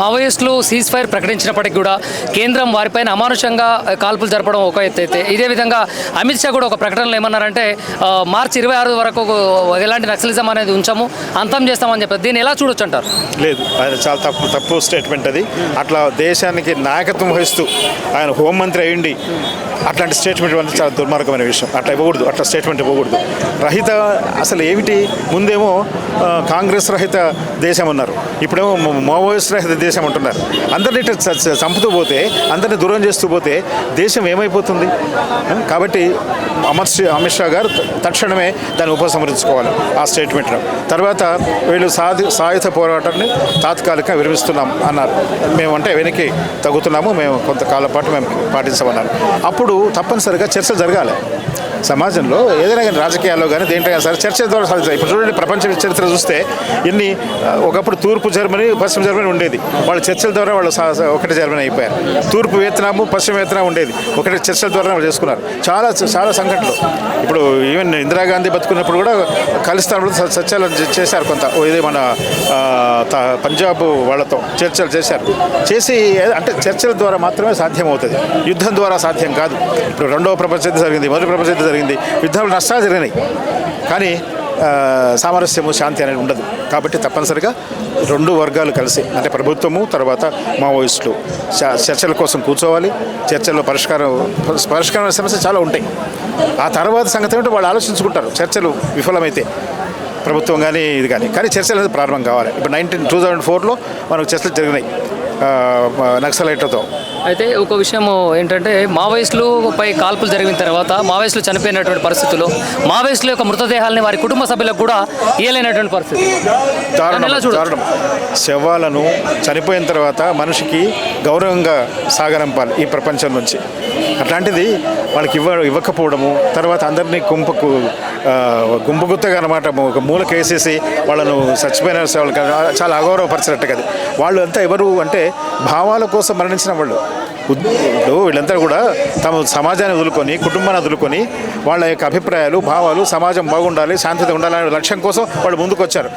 మావోయిస్టులు cease fire ప్రకటించినప్పటికీ కూడా కేంద్రం వారిపైన అమానుషంగా కాల్పులు జరపడం ఒక ఎత్తు అయితే. ఇదే విధంగా అమిత్ షా కూడా ఒక ప్రకటనలో ఏమన్నారంటే మార్చి ఇరవై ఆరు వరకు ఎలాంటి నక్సలిజం అనేది ఉంచాము అంతం చేస్తామని చెప్పారు. దీన్ని ఎలా చూడొచ్చు అంటారు? లేదు ఆయన చాలా తప్పు తప్పు స్టేట్మెంట్ అది. అట్లా దేశానికి నాయకత్వం వహిస్తూ ఆయన హోంమంత్రి అయ్యండి అట్లాంటి స్టేట్మెంట్ ఇవ్వడం చాలా దుర్మార్గమైన విషయం. అట్లా ఇవ్వకూడదు అట్లా స్టేట్మెంట్ ఇవ్వకూడదు. రహిత అసలు ఏమిటి? ముందేమో కాంగ్రెస్ రహిత దేశం అన్నారు. ఇప్పుడేమో మావోయిస్ట్ రహిత దేశం అంటున్నారు. అందరినీ చంపుతూ పోతే అందరినీ దూరం చేస్తూ పోతే దేశం ఏమైపోతుంది? కాబట్టి అమిత్ షా అమిత్ షా గారు తక్షణమే దాన్ని ఉపసంహరించుకోవాలి ఆ స్టేట్మెంట్ను తర్వాత వీళ్ళు సాధి సాయుధ పోరాటాన్ని తాత్కాలికంగా విరమిస్తున్నాం అన్నారు. మేము అంటే వెనక్కి తగ్గుతున్నాము మేము కొంతకాలం పాటు మేము పాటించమన్నారు. అప్పుడు తప్పనిసరిగా చర్చ జరగాలి. సమాజంలో ఏదైనా కానీ రాజకీయాల్లో కానీ దేంట్లో సరే చర్చ ద్వారా సాధిస్తాయి ఇప్పుడు చూడండి ప్రపంచ చరిత్ర చూస్తే ఎన్ని ఒకప్పుడు తూర్పు జర్మనీ పశ్చిమ జర్మనీ ఉండేది. వాళ్ళ చర్చల ద్వారా వాళ్ళు ఒకటే ఒకటి జర్మనీ అయిపోయారు. తూర్పు వియత్నాము పశ్చిమ వియత్నాం ఉండేది. ఒకటి చర్చల ద్వారా వాళ్ళు చేసుకున్నారు. చాలా చాలా సంఘటనలు. ఇప్పుడు ఈవెన్ ఇందిరాగాంధీ బతుకున్నప్పుడు కూడా ఖలిస్తాన్లో చర్చలు చేశారు కొంత. ఇది మన త- పంజాబ్ వాళ్ళతో చర్చలు చేశారు. చేసి అంటే చర్చల ద్వారా మాత్రమే సాధ్యమవుతుంది. యుద్ధం ద్వారా సాధ్యం కాదు. ఇప్పుడు రెండవ ప్రపంచ యుద్ధం జరిగింది. మొదటి ప్రపంచ యుద్ధం జరిగింది. యుద్ధంలో నష్టాలు జరిగినాయి. కానీ సామరస్యము శాంతి అనేది ఉండదు. కాబట్టి తప్పనిసరిగా రెండు వర్గాలు కలిసి అంటే ప్రభుత్వము తర్వాత మావోయిస్టులు. చ- చర్చల కోసం కూర్చోవాలి. చర్చల్లో పరిష్కారం పరిష్కారం సమస్య చాలా ఉంటాయి. ఆ తర్వాత సంగతి ఏంటో వాళ్ళు ఆలోచించుకుంటారు. చర్చలు విఫలమైతే ప్రభుత్వం కానీ ఇది కానీ కానీ చర్చలు అనేది ప్రారంభం కావాలి. ఇప్పుడు నైన్టీన్ టూ థౌజండ్ ఫోర్లో మనకు చర్చలు జరిగినాయి. నక్సలైట్లతో. అయితే ఒక విషయం ఏంటంటే మావోయిస్టులు పై కాల్పులు జరిగిన తర్వాత మావోయిస్టులు చనిపోయినటువంటి పరిస్థితుల్లో మావోయిస్టుల యొక్క మృతదేహాలని వారి కుటుంబ సభ్యులకు కూడా ఇయ్యలేనటువంటి పరిస్థితి. దారుణం శవాలను చనిపోయిన తర్వాత మనిషికి గౌరవంగా సాగనంపాలి ఈ ప్రపంచం నుంచి. అట్లాంటిది వాళ్ళకి ఇవ్వ ఇవ్వకపోవడము తర్వాత అందరినీ గుంపుకు ఆ, గుంపుగుత్తగా అనమాట ఒక మూలకి వేసేసి వాళ్ళను చచ్చిపోయిన వాళ్ళకి చాలా అగౌరవపరిచినట్టు కదా. వాళ్ళు అంతా ఎవరు అంటే భావాల కోసం మరణించిన వాళ్ళు. ఇప్పుడు వీళ్ళంతా కూడా తమ సమాజాన్ని వదులుకొని కుటుంబాన్ని వదులుకొని వాళ్ళ యొక్క అభిప్రాయాలు భావాలు సమాజం బాగుండాలి శాంతిత ఉండాలనే లక్ష్యం కోసం వాళ్ళు ముందుకు వచ్చారు